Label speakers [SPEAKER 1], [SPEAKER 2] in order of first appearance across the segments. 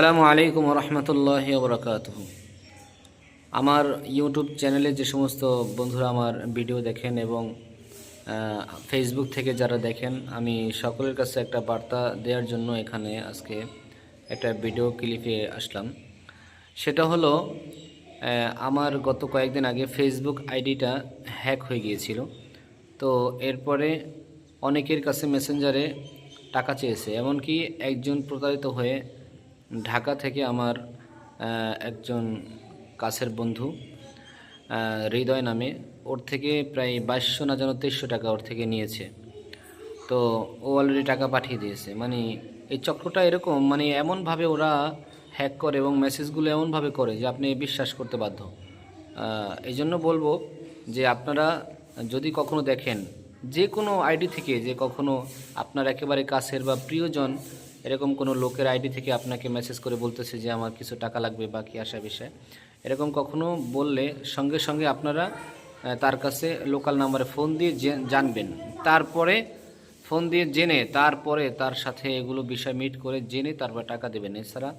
[SPEAKER 1] আসসালামু আলাইকুম রহমতুল্লাহ বরকাত আমার ইউটিউব চ্যানেলে যে সমস্ত বন্ধুরা আমার ভিডিও দেখেন এবং ফেসবুক থেকে যারা দেখেন, আমি সকলের কাছে একটা বার্তা দেওয়ার জন্য এখানে আজকে একটা ভিডিও ক্লিপে আসলাম। সেটা হলো আমার গত কয়েকদিন আগে ফেসবুক আইডিটা হ্যাক হয়ে গিয়েছিল। তো এরপরে অনেকের কাছে মেসেঞ্জারে টাকা চেয়েছে, এমনকি একজন প্রতারিত হয়ে ঢাকা থেকে আমার একজন কাছের বন্ধু হৃদয় নামে। ওর থেকে প্রায় বাইশশো না যেন তেইশশো টাকা ওর থেকে নিয়েছে। তো ও অলরেডি টাকা পাঠিয়ে দিয়েছে। মানে এই চক্রটা এরকম মানে এমনভাবে ওরা হ্যাক করে এবং মেসেজগুলো এমনভাবে করে যে আপনি বিশ্বাস করতে বাধ্য। এই জন্য বলব যে আপনারা যদি কখনো দেখেন যে কোনো আইডি থেকে যে কখনো আপনার একেবারে কাছের বা প্রিয়জন এরকম কোনো লোকের আইডি থেকে আপনাকে মেসেজ করে বলতেছে যে আমার কিছু টাকা লাগবে বা কি আসা বিষয়। এরকম কখনো বললে সঙ্গে সঙ্গে আপনারা তার কাছে লোকাল নাম্বারে ফোন দিয়ে জানবেন। তারপরে ফোন দিয়ে জেনে, তারপরে তার সাথে এগুলো বিষয় মিট করে জেনে তারপর টাকা দেবেন। এছাড়া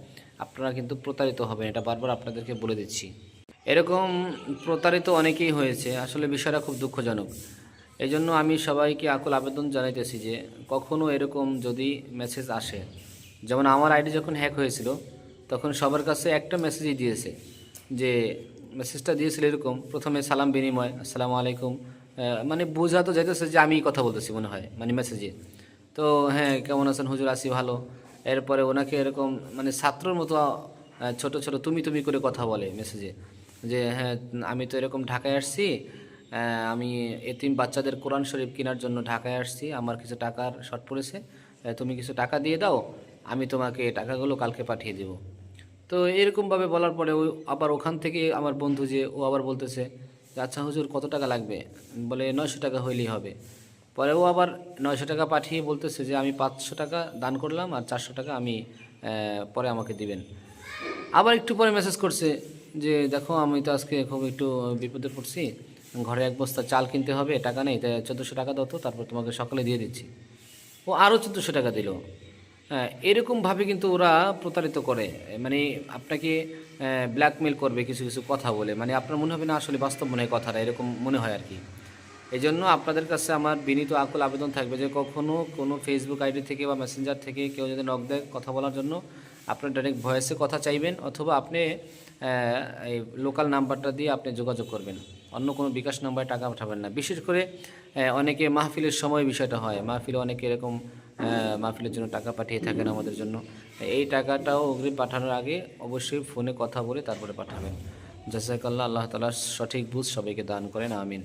[SPEAKER 1] আপনারা কিন্তু প্রতারিত হবেন, এটা বারবার আপনাদেরকে বলে দিচ্ছি। এরকম প্রতারিত অনেকেই হয়েছে, আসলে বিষয়টা খুব দুঃখজনক। এই জন্য আমি সবাইকে আকুল আবেদন জানাইতেছি যে কখনো এরকম যদি মেসেজ আসে, যেমন আমার আইডি যখন হ্যাক হয়েছিল, তখন সবার কাছে একটা মেসেজই দিয়েছে যে মেসেজটা দিয়েছিল এরকম, প্রথমে সালাম বিনিময়, আসসালামু আলাইকুম। মানে বোঝা তো যাইতেছে যে আমি কথা বলতেছি মনে হয় মানে মেসেজে তো হ্যাঁ কেমন আছেন? হুজুর আসি ভালো। এরপরে ওনাকে এরকম মানে ছাত্রর মতো ছোট ছোট, তুমি তুমি করে কথা বলে মেসেজে যে হ্যাঁ আমি তো এরকম ঢাকায় আসছি আমি এতিম বাচ্চাদের কোরআন শরীফ কেনার জন্য ঢাকায় আসছি। আমার কিছু টাকার শর্ট পড়েছে। তুমি কিছু টাকা দিয়ে দাও, আমি তোমাকে টাকাগুলো কালকে পাঠিয়ে দেবো। তো এরকমভাবে বলার পরে ওই আবার ওখান থেকে আমার বন্ধু যে, ও আবার বলতেছে আচ্ছা হুজুর, কত টাকা লাগবে? বলে, নয়শো টাকা হইলেই হবে। পরে ও আবার নয়শো টাকা পাঠিয়ে বলতেছে যে, আমি পাঁচশো টাকা দান করলাম আর চারশো টাকা আমি পরে আমাকে দিবেন। আবার একটু পরে মেসেজ করছে যে, দেখো আমি তো আজকে খুব একটু বিপদে পড়ছি। ঘরে এক বস্তা চাল কিনতে হবে, টাকা নেই, তাই চোদ্দোশো টাকা দাও তো, তারপর তোমাকে সকালে দিয়ে দিচ্ছি। ও আরও চোদ্দোশো টাকা দিল। হ্যাঁ এরকমভাবে কিন্তু ওরা প্রতারিত করে। মানে আপনাকে ব্ল্যাকমেল করবে কিছু কিছু কথা বলে। মানে আপনার মনে হবে না আসলে বাস্তব মনে হয় কথাটা, এরকম মনে হয় আর কি। এই জন্য আপনাদের কাছে আমার বিনীত আকুল আবেদন থাকবে যে কখনও কোনো ফেসবুক আইডি থেকে বা মেসেঞ্জার থেকে কেউ যদি নক দেয় কথা বলার জন্য, আপনার ডাইরেক্ট ভয়েসে কথা চাইবেন অথবা আপনি এই লোকাল নাম্বারটা দিয়ে আপনি যোগাযোগ করবেন। অন্য কোনো বিকাশ নাম্বারে টাকা পাঠাবেন না। বিশেষ করে অনেকে মাহফিলের সময় বিষয়টা হয়। মাহফিলে অনেকে এরকম মাহফিলের জন্য টাকা পাঠিয়ে থাকেন আমাদের জন্য। এই টাকাটাও অগ্রিম পাঠানোর আগে অবশ্যই ফোনে কথা বলে তারপরে পাঠাবেন। জাজাকাল্লাহ, আল্লাহ তালা সঠিক বুঝ সবাইকে দান করেন, আমিন।